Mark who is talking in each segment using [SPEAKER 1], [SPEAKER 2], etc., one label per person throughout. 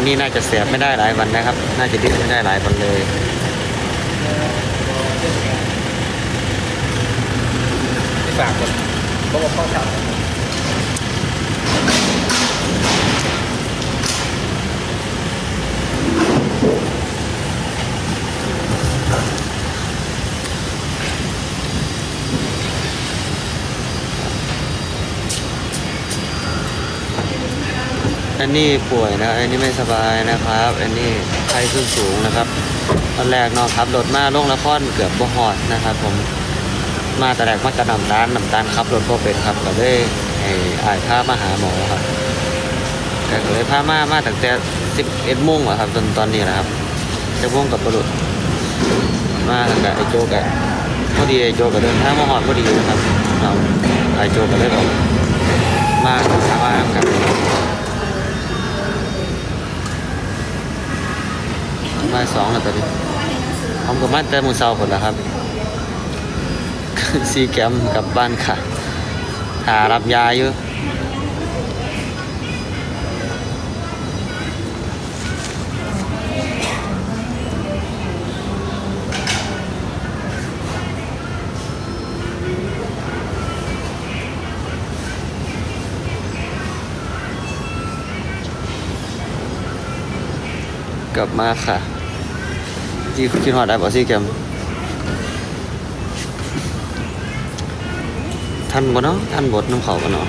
[SPEAKER 1] นนี้น่าจะเสียบไม่ได้หลายวันนะครับ น่าจะดิ้นไม่ได้หลายวันเลย
[SPEAKER 2] ที่ฝากคนเพราะว่าเขาท
[SPEAKER 1] อันนี้ป่วยนะอันนี้ไม่สบายนะครับ อันนี้ไข้ขึ้นสูงนะครับ ตอนแรกนอนขับรถมาลงละครเกือบบ่ฮอดนะครับ ผมมาแต่แรกมาจะนำตาลนำตาลขับรถบ่เป็นครับก็เลยให้อายพามาหาหมอครับแต่ก็เลยพามามาตั้งแต่11โมงอะครับจนตอนนี้นะครับจะโมงกับประหลุดมากับไอโจกับพอดีไอโจกับเดินทางมาฮอดพอดีนะครับเราไอโจก็เลยบอกมาหามากัน บ่ายสองแล้วตอนนี้ผมกับมาแต่หมูเซาผลแล้วครับซีแกมกลับบ้านค่ะ หารับยาอยู่กลับมาค่ะ ที่คิดฮอดได้บ่ซีแกมท่านบ่เนาะท่านบทน้ำเขาบ่เนาะ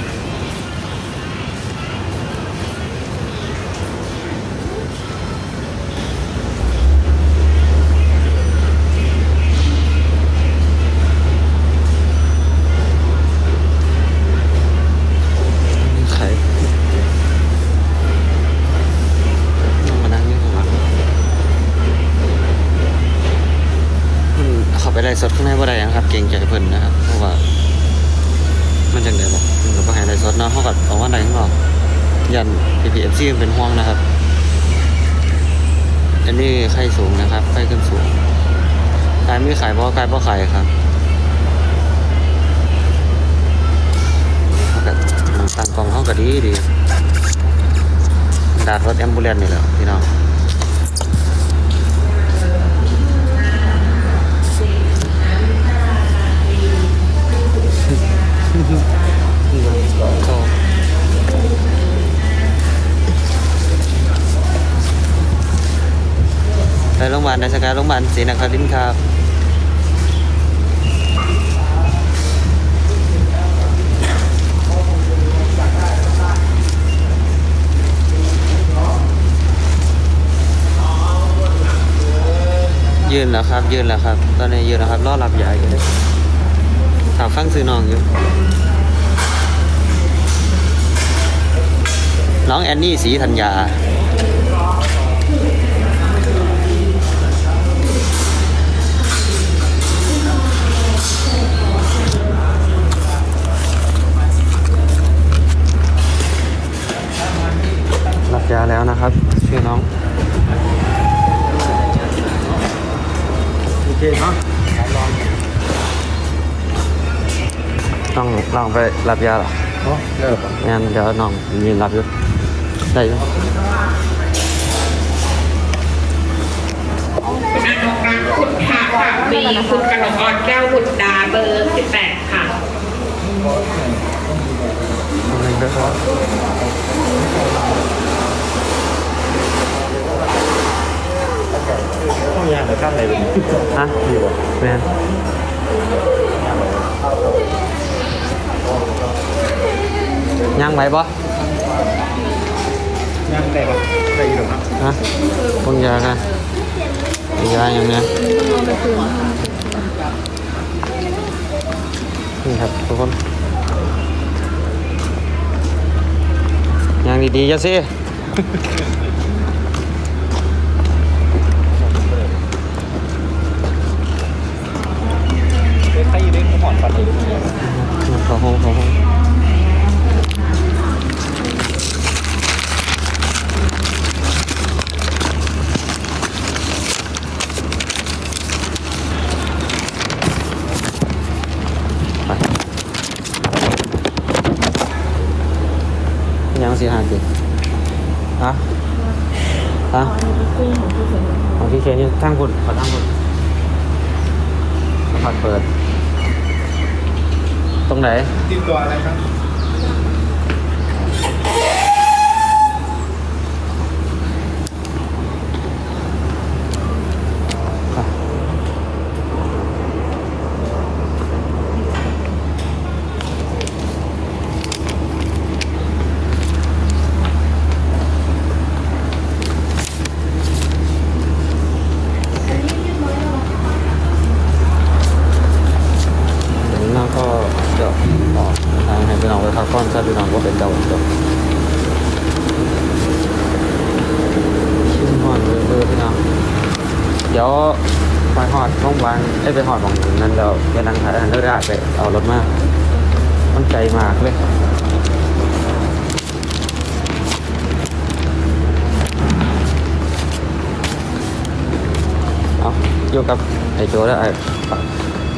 [SPEAKER 1] ล่สดข้างในบ่ได้นะครับ เก่งใจเพิ่นนะครับ เพราะว่า มันจังได๋บ่มันก็บ่ให้ไล่สดเนาะเฮาก็ออกมาไดข้างนอก ยัน PPFC มันเป็นห่วงนะครับ อันนี้ไข้สูงนะครับไข้ขึ้นสูงขายไมีขายบ่ขายบ่ขายครับเฮาก็ตั้งกล้องเฮาก็ดีดีดาดรถแอมบูเลนนี่แหละพี่น้องาบาลในสกายโรงพยาบาลศรีนครินทร์ครับยืนแล้วครับ ยืนแล้วครับ ตอนนี้ยืนแล้วครับรอรับยาอยู่เลยถามฟังซื้อน้องอยู่ น้องแอนนี่สีธัญญา ยาแล้วนะครับ ชื่อน้องำ
[SPEAKER 2] โอเคเนาะลอง
[SPEAKER 1] ต้องลองไปรับยาเหรอ
[SPEAKER 2] เนาะเลิก
[SPEAKER 1] งั้นเดี๋ยวน้องยืนรับอยู่ได้อยู่
[SPEAKER 3] คุณอนงรักคุณค่ะค่ะมีคุณกนกออนแก้วบุตรดาเบอร์18ค่ะ
[SPEAKER 1] ตรงนี้ด้วยครับ
[SPEAKER 2] ต้อง ยางแต่ข้างไหนเป็น
[SPEAKER 1] ฮะ
[SPEAKER 2] ดีวะ
[SPEAKER 1] แมนย่างไหวปะ
[SPEAKER 2] ยางได้ปะได้อยู่หรอครับ
[SPEAKER 1] ฮะพงยาค่ะยาอย่างเนี้ยนี่ครับทุกคนย่างดีๆจะสิ
[SPEAKER 2] ไข้เด้งหอนฟัน
[SPEAKER 1] ขอห้องขอห้องไปยังสิหาดิ
[SPEAKER 2] ฮะ
[SPEAKER 1] ฮะของพี่เคนนี่ทั้งคุณขอทั้งคุณผัดเปิด ตรงไหน
[SPEAKER 2] ติดตัวอะไรครับ
[SPEAKER 1] เดี๋ยวน้องก็จะออกทางให้พี่น้องไปพักผ่อนซะพี่น้องก็เป็นเจ้าจบชิ้นหอนเลยเบอร์พี่น้องเดี๋ยวไปหอดโรงพยาบาลเอ้ยไปหอดของนั้นเราไปนั่งถ่ายอันเลิกได้ไปเอารถมา มันไกลมากเลยเอาอยู่กับไอ้โจแล้วไอ้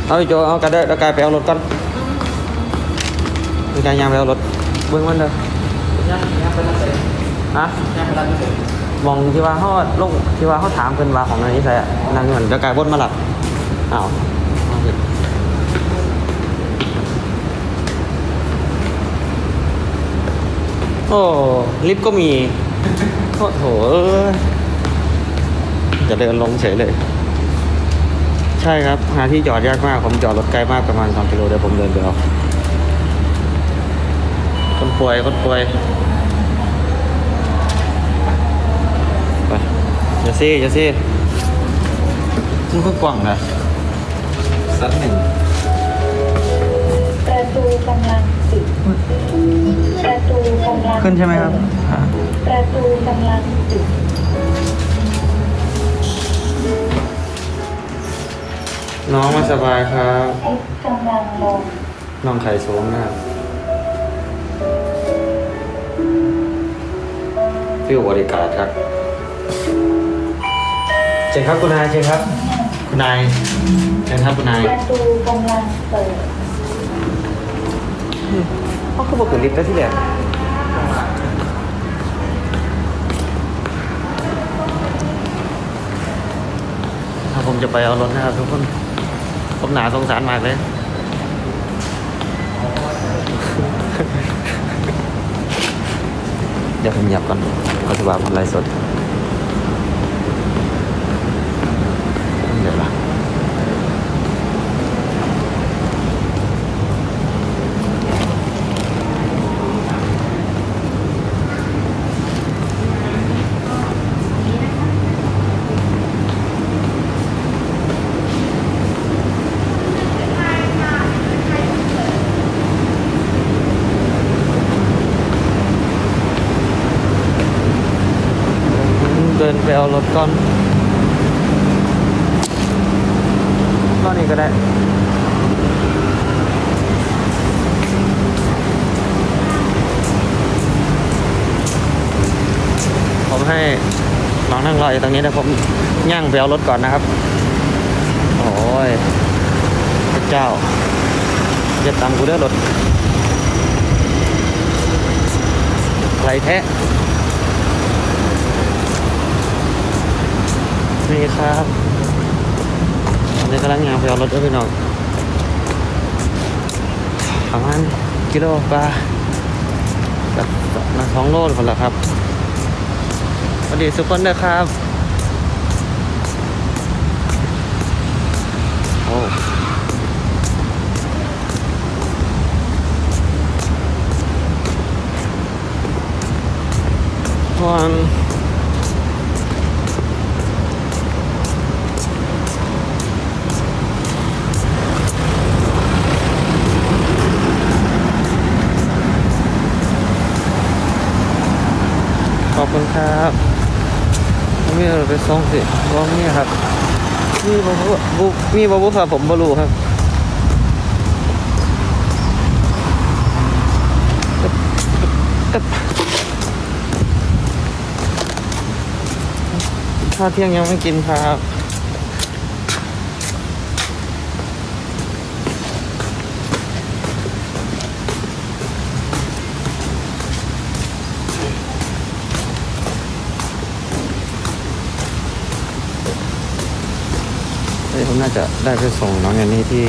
[SPEAKER 1] เอาไอ้โจเอากระเด้อแล้วกายไปเอารถก่อนมีการยางไปเอารถเบื้องมันเด้อย่างย่างไปนั่นเลยฮะย่างไปนั่นเลยมองที่ว่าเขาลงที่ว่าเขาถามเพิ่นว่าของอันนี้ใส่อะนั่งเหมือนจะกายบนมาหลับอ้าวเอาสิโอ้ลิฟต์ก็มีโอ้โหจะเดินลงเฉยเลย ใช่ครับ หาที่จอดยากมาก ผมจอดรถไกลมากประมาณ2กิโลเดี๋ยวผมเดินไปเอาคนป่วยคนป่วยไปอย่าซี่อย่าซี่มันก็กว้างนะ
[SPEAKER 2] สักหนึ่
[SPEAKER 4] ง
[SPEAKER 1] ขึ้นใช่ไหมครับ
[SPEAKER 4] ประตูกำลังปิด
[SPEAKER 1] น้องไม่สบายครับ
[SPEAKER 4] ลิฟต์กำลังลง
[SPEAKER 1] น้องไข่สูงนะครับฟิวบริการครับเชิญครับคุณนายเชิญครับ คุณนายเชิญครับคุณนาย
[SPEAKER 4] ประตูกำลังเปิด
[SPEAKER 1] เขาก็บอกถึงลิฟต์ได้ที่แหละ ผมจะไปเอารถนะครับทุกคน ผมหนาสงสารมากเลย เดี๋ยวผมหยับก่อนเขาจะว่าผมไลฟ์สดยวละ เดินไปเอารถก่อนก็นี่ก็ได้ผมให้น้องนั่งรออยู่ตรงนี้นะผมย่างไปเอารถก่อนนะครับ โอ้ยพระเจ้าจะตามกูเด้รถไรแท้ นี่ครับตอนนี้กำลังยางไปเอารถด้วยพี่น้องประมาณกิโลกว่าแบบมาสองโลคนละครับสวัสดีทุกคนนะครับโอ้วัน ขอบคุณครับ มีอะไรไปส่งสิลองนี่ครับ มีบบุบุมีบบุครับผมบรูครับอึ๊บอึ๊บข้าวเที่ยงยังไม่กินครับ เดี๋ยวผมน่าจะได้ไปส่งน้องอย่างนี้ที่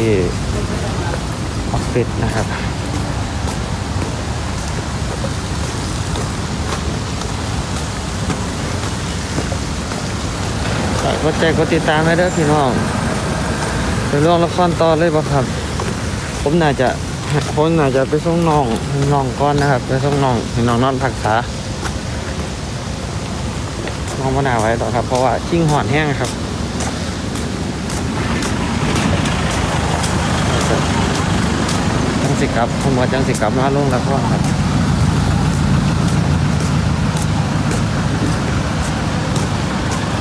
[SPEAKER 1] ออฟฟิศนะครับกกดใจกดติดตามให้เด้อพี่น้องไปร่วงละครต่อเลยบ่ครับ ผมน่าจะผมน่าจะไปส่งน้องน้องก่อนนะครับ ไปส่งน้องน้องนอนพักษาน้องมะนาวไว้ต่อครับ เพราะว่าชิ่งหอนแห้งครับ จัง สิกลับผมว่าจังสิกลับมาลงแล้วก็ครับ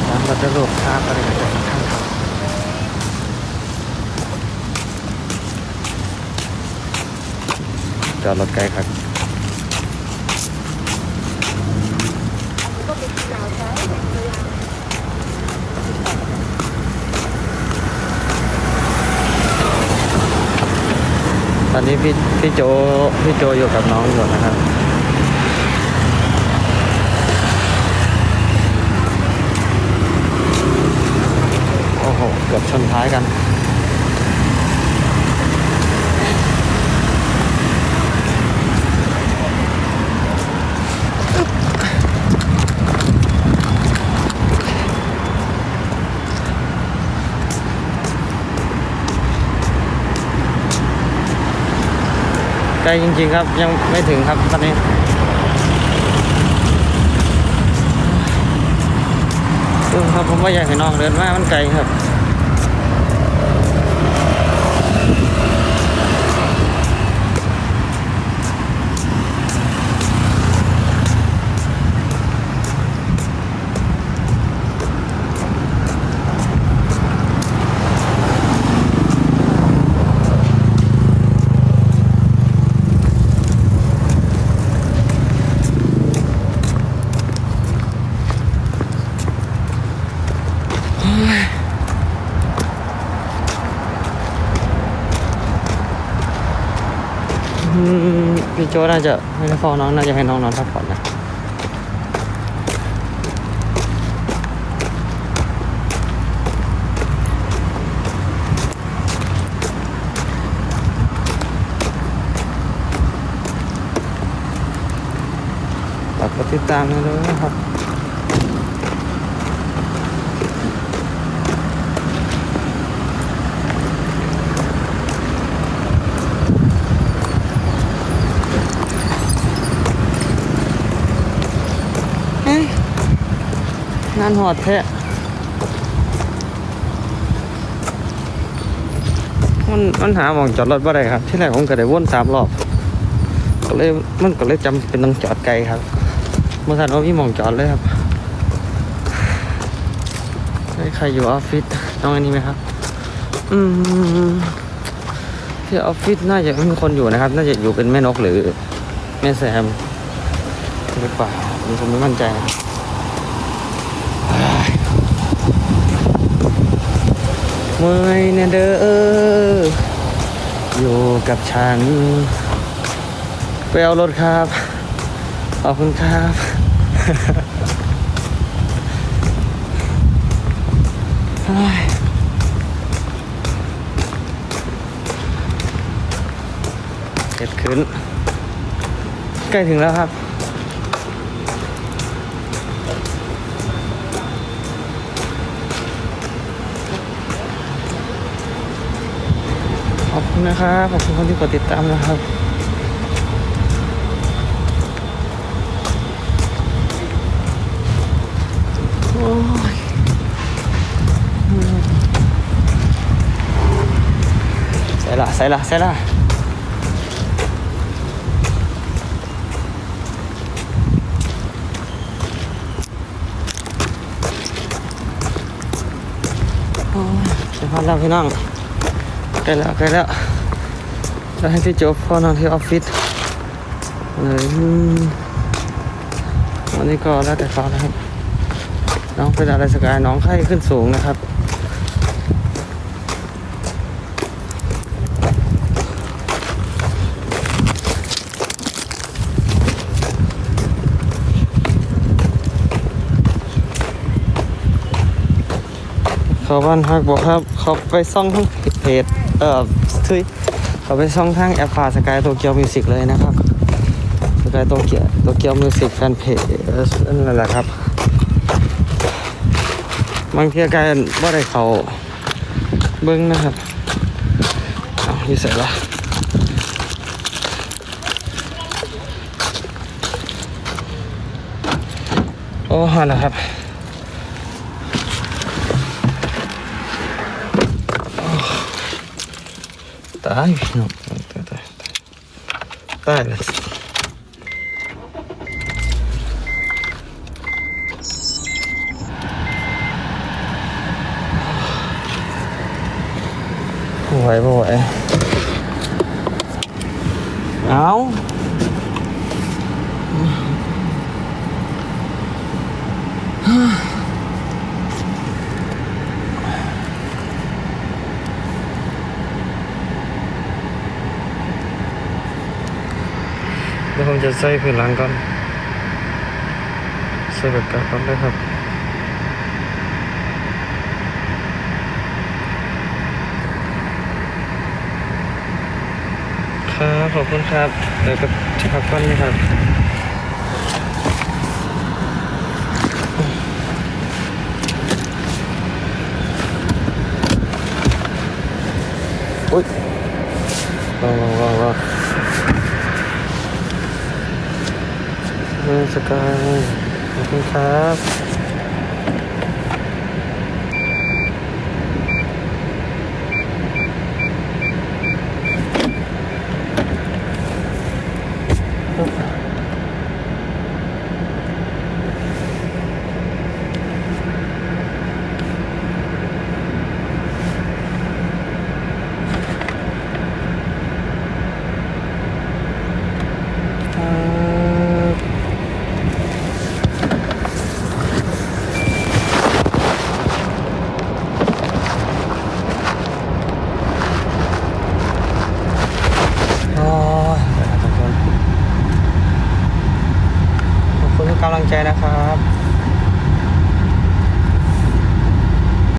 [SPEAKER 1] ร้านเราจะโหลดภาพอะไรกันจะข้างครับจอดรถไกลครับ ตอนนี้พี่พี่โจพี่โจอยู่กับน้องอยู่นะครับโอ้โหเกือบชนท้ายกัน ไกลจริงๆครับยังไม่ถึงครับตอนนี้เออครับผมว่าอยากให้น้องเดินมามันไกลครับ อืม ว่าน่าจะไม่ได้เฝ้าน้องน่าจะให้น้องนอนพักผ่อนนะฝากกดติดตามกันด้วยนะครับ งานหอดแท้มันมันหาหมองจอดรถบ่ได้ครับ ที่แรกผมก็ได้วนสามรอบก็เลยมันก็เลยจำเป็นต้องจอดไกลครับเมื่อสันว่าพี่มองจอดเลยครับใครอยู่ออฟฟิศน้องอันนี้ไหมครับ อืมที่ออฟฟิศน่าจะไม่มีคนอยู่นะครับ น่าจะอยู่เป็นแม่นกหรือแม่แซมหรือเปล่าผมไม่มั่นใจนะ เมื่อยเนี่ยเด้ออยู่กับฉัน ไปเอารถครับขอบคุณครับเฮ้ยเก็ดขึ้น ใกล้ถึงแล้วครับ คุณนะครับขอบคุณคนที่กดติดตามนะครับโอ้ยใส่ละใส่ละใส่ละโอ้ยเสียพันแล้วพี่น้อง ใกล้แล้วใกล้แล้วจะให้พี่โจ๊กพ่อนอนที่ออฟฟิศเลยอืมวันนี้ก็แล้วแต่เขานะครับ น้องเป็นอะไรสกายน้องไข้ขึ้นสูงนะครับขอเขาบ้านฮักบอกครับเขาไปซ่องทั้งเพจ เออทุยเขาไปซ่องทั้งแอปฟ้าสกายโตเกียวมิวสิกเลยนะครับสกายโตเกียวโตเกียวมิวสิกแฟนเพจนั่นแหละครับบางทีกายว่าได้เขาเบิ้งนะครับเอาอยู่ใส่ละโอ้ฮาแล้วครับ ตายพี่น้องตายตายตายตายเลยบ่ไหวบ่ไหวเอาเดี๋ยวผม จะใส่ผืนหลังก่อนใส่แบบกาก่อนได้ครับครับขอบคุณครับเดี๋ยวก็พักก่อนนะครับ